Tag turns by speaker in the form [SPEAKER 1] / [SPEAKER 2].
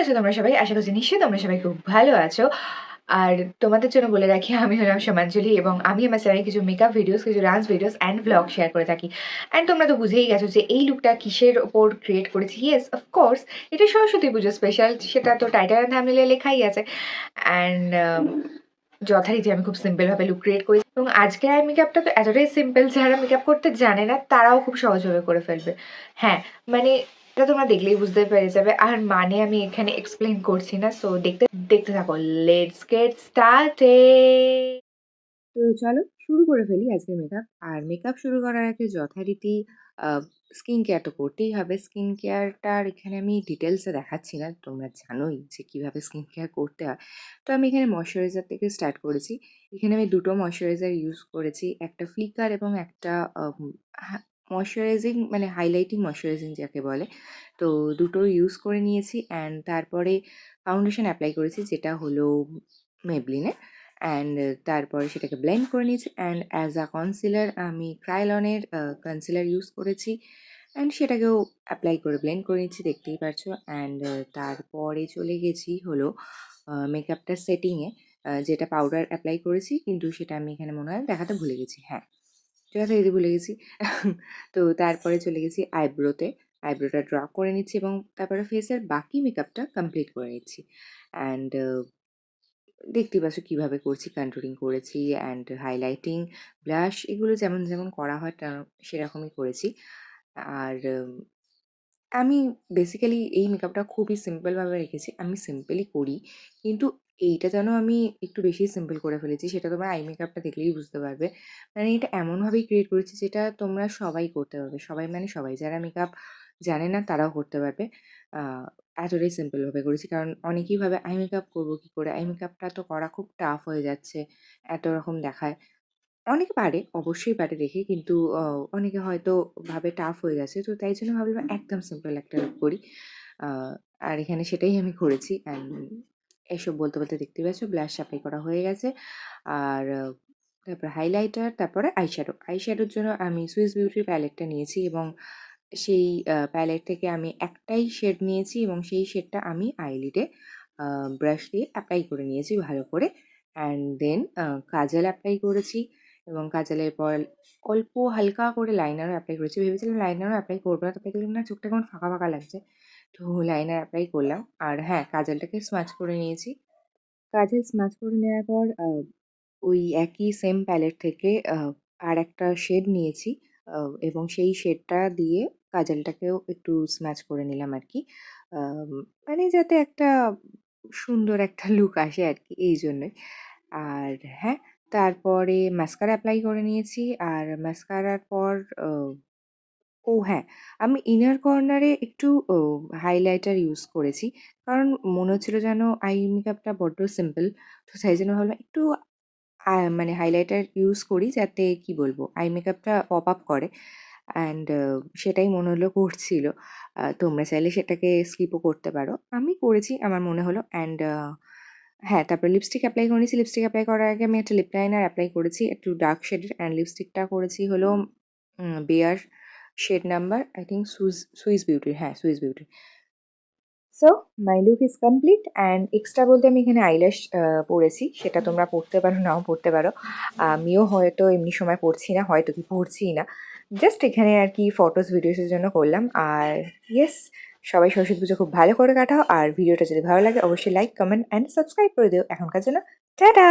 [SPEAKER 1] আছো তোমরা সবাই? আশা করছি নিশ্চয়ই তোমরা সবাই খুব ভালো আছো। আর তোমাদের জন্য বলে রাখি আমি হলাম সমাঞ্জলি এবং আমি আমার চ্যানেলে কিছু মেকআপ ভিডিওস, কিছু dance videos and vlog share করে থাকি। অ্যান্ড তোমরা তো বুঝেই গেছো যে এই লুকটা কিসের ওপর ক্রিয়েট করেছি। ইয়েস অফকোর্স এটা সরস্বতী পুজো স্পেশাল সেটা তো টাইটার অ্যান্ড লেখাই আছে। অ্যান্ড যথারীতি আমি খুব সিম্পল ভাবে লুক ক্রিয়েট করি এবং আজকের আই মেকআপটা তো এতটাই সিম্পল যারা মেকআপ করতে জানে না তারাও খুব সহজভাবে করে ফেলবে। হ্যাঁ, মানে এটা তোমরা দেখলেই বুঝতে পেরে যাবে। আর মানে আমি এখানে এক্সপ্লেন করছি না। সো দেখতে দেখতে থাকো। Let's get started. তো চলো, শুরু করে ফেলি আজকের মেকআপ। আর মেকআপ শুরু করার আগে যথারীতি স্কিন কেয়ার তো করতেই হবে। স্কিন কেয়ারটার এখানে আমি ডিটেলসে দেখাচ্ছি না। তোমরা জানোই যে কীভাবে স্কিন কেয়ার করতে হয়। তো আমি এখানে ময়েশ্চারাইজার থেকে স্টার্ট করেছি। এখানে আমি দুটো ময়েশ্চারাইজার ইউজ করেছি। একটা ফ্লিকার এবং একটা ময়েশ্চারাইজিং মানে হাইলাইটিং ময়েশ্চারাইজিং যাকে বলে। তো দুটো ইউজ করে নিয়েছি অ্যান্ড তারপরে ফাউন্ডেশন অ্যাপ্লাই করেছি যেটা হলো এর। অ্যান্ড তারপরে সেটাকে ব্লেন্ড করে নিয়েছি অ্যান্ড অ্যাজ আ কনসিলার আমি Kryolan-এর কনসিলার ইউজ করেছি। অ্যান্ড সেটাকেও অ্যাপ্লাই করে ব্লেন্ড করে নিচ্ছি দেখতেই পারছ। অ্যান্ড তারপরে চলে গেছি হলো মেকআপটা সেটিংয়ে যেটা পাউডার অ্যাপ্লাই করেছি কিন্তু সেটা আমি এখানে মনে হয় দেখাতে ভুলে গেছি। হ্যাঁ, যথারীতি ভুলে গেছি। তো তারপরে চলে গেছি আইব্রোতে। আইব্রোটা ড্র করে নিচ্ছি এবং তারপরে ফেসের বাকি মেকআপটা কমপ্লিট করে নিচ্ছি। অ্যান্ড দেখতেই পাচ্ছ কীভাবে করছি কন্ট্রোলিং করেছি অ্যান্ড হাইলাইটিং, ব্লাশ এগুলো যেমন, যেমন করা হয় সেরকমই করেছি। আর আমি বেসিক্যালি এই মেকআপটা খুবই সিম্পলভাবে রেখেছি। আমি সিম্পলই করি। কিন্তু এইটা যেন আমি একটু বেশিই সিম্পল করে ফেলেছি সেটা তোমরা আই মেকআপটা দেখলেই বুঝতে পারবে। মানে এটা এমনভাবেই ক্রিয়েট করেছি যেটা তোমরা সবাই করতে পারবে। সবাই মানে সবাই। যারা মেকআপ জানে না তারাও করতে পারবে। এতটাই সিম্পলভাবে করেছি। কারণ অনেকেই ভাবে আই মেকআপ করব কী করে? আই মেকআপটা তো করা খুব টাফ হয়ে যাচ্ছে। এত রকম দেখায়। অনেকে পারে, অবশ্যই পারে দেখে কিন্তু অনেকে হয়তো ভাবে টাফ হয়ে গেছে। তো তাই জন্য ভাবলাম একদম সিম্পল একটা করি। আর এখানে সেটাই আমি করেছি অ্যান্ড এসব বলতে, বলতে দেখতে পাচ্ছ ব্লাশ এপ্লাই করা হয়ে গেছে। আর তারপরে হাইলাইটার তারপরে আইশ্যাডো। আইশ্যাডোর জন্য আমি সুইস বিউটির প্যালেটটা নিয়েছি এবং সেই প্যালেট থেকে আমি একটাই শেড নিয়েছি এবং সেই শেডটা আমি আইলিডে ব্রাশ দিয়ে অ্যাপ্লাই করে নিয়েছি ভালো করে। অ্যান্ড দেন কাজল এপ্লাই করেছি এবং কাজলের পর অল্প হালকা করে লাইনারও অ্যাপ্লাই করেছি। ভেবেছিলাম লাইনারও অ্যাপ্লাই করব না। তারপরে দেখলাম না চোখটা কেমন ফাঁকা, ফাঁকা লাগছে। তো লাইনার অ্যাপ্লাই করলাম। আর হ্যাঁ, কাজলটাকে স্মাচ করে নিয়েছি। কাজল স্মাচ করে নেওয়ার পর ওই একই সেম প্যালেট থেকে আ আরেকটা শেড নিয়েছি এবং সেই শেডটা দিয়ে কাজলটাকেও একটু স্মাচ করে নিলাম আর কি মানে যাতে একটা সুন্দর একটা লুক আসে আর কি এই এইজন্যই। আর হ্যাঁ, তারপরে মাস্কারা অ্যাপ্লাই করে নিয়েছি। আর মাস্কারার পর ও হ্যাঁ, আমি ইনার কর্নারে একটু ও হাইলাইটার ইউজ করেছি। কারণ মনে হচ্ছিল যেন আই মেকআপটা বড্ড সিম্পল। তো তাই জন্য ভাবলাম একটু মানে হাইলাইটার ইউজ করি যাতে কি বলব আই মেকআপটা পপ আপ করে। অ্যান্ড সেটাই মনে হলো করছিল। তোমরা চাইলে সেটাকে স্কিপও করতে পারো। আমি করেছি আমার মনে হলো অ্যান্ড হ্যাঁ, তারপরে লিপস্টিক এপ্লাই করে নিয়েছি। লিপস্টিক এপ্লাই করার আগে আমি একটা লিপ লাইনার এপ্লাই করেছি একটু ডার্ক শেডের অ্যান্ড লিপস্টিকটা করেছি হলো bare shade number I think Swiss Swiss বিউটির হ্যাঁ, Swiss বিউটির। So my look is complete and extra বলতে আমি এখানে আইল্যাশ পড়েছি। সেটা তোমরা পড়তে পারো নাও পড়তে পারো। আমিও হয়তো এমনি সময় পড়ছি না, হয়তো কি পড়ছিই না। জাস্ট এখানে আরকি ফটোস ভিডিওসের জন্য করলাম। আর ইয়েস সবাই সরস্বতী পুজো খুব ভালো করে কাটাও। আর ভিডিওটা যদি ভালো লাগে অবশ্যই লাইক, কমেন্ট অ্যান্ড সাবস্ক্রাইব করে দিও। এখনকার জন্য টাটা!